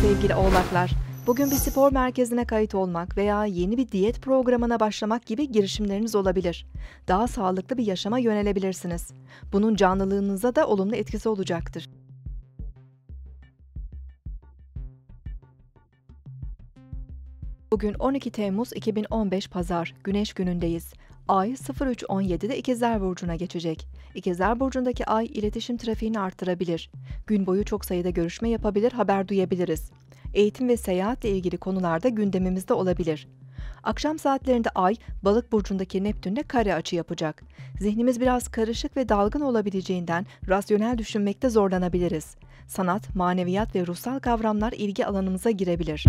sevgili oğlaklar. Bugün bir spor merkezine kayıt olmak veya yeni bir diyet programına başlamak gibi girişimleriniz olabilir. Daha sağlıklı bir yaşama yönelebilirsiniz. Bunun canlılığınıza da olumlu etkisi olacaktır. Bugün 12 Temmuz 2015 Pazar, Güneş günündeyiz. Ay 03.17'de İkizler Burcu'na geçecek. İkizler Burcu'ndaki ay iletişim trafiğini arttırabilir. Gün boyu çok sayıda görüşme yapabilir, haber duyabiliriz. Eğitim ve seyahatle ilgili konularda gündemimizde olabilir. Akşam saatlerinde Ay, Balık burcundaki Neptün'le kare açı yapacak. Zihnimiz biraz karışık ve dalgın olabileceğinden rasyonel düşünmekte zorlanabiliriz. Sanat, maneviyat ve ruhsal kavramlar ilgi alanımıza girebilir.